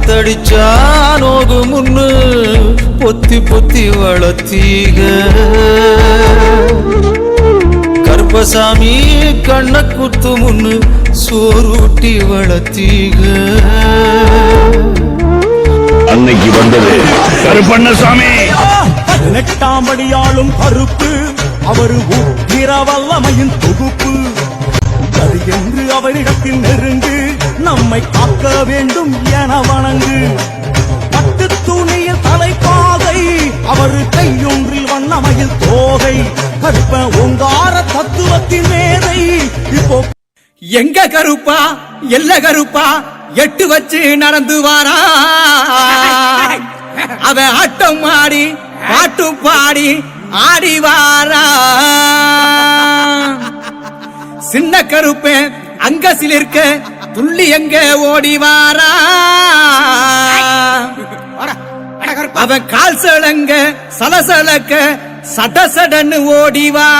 காத்தடிச்சா நோகு முன்னு பொத்தி பொத்தி வளர்த்தீக. கருப்பசாமி கண்ண குத்து முன்னு சோறுட்டி வளர்த்தீக. அன்னைக்கு வந்தது. கருப்பண்ணசாமி! பதினெட்டாம் படியாளும் கருப்பு அவர் உக்கிர வல்லமையின் தொகுப்பு. அது என்று அவரிடத்தில் நெருங்கு நம்மை காக்க வேண்டும் என வணங்கு. பட்டு துணியில் தலைப்பாகை அவர் கையொன்றில் வண்ணமையில் தோகை. கருப்ப ஓங்கார தத்துவத்தின் மேதை இப்போ எங்க கருப்பா எல்ல கருப்பா எட்டு வச்சு நடந்து வாரா. அவ ஆட்டம் ஆடி பாட்டு பாடி ஆடி வாரா. சின்ன கருப்பேன் அங்க சிலிர்க்க துள்ளி எங்க ஓடி வாரா? அவன் கால் சலங்க சலசலக்க சட சடன்னு ஓடி வா.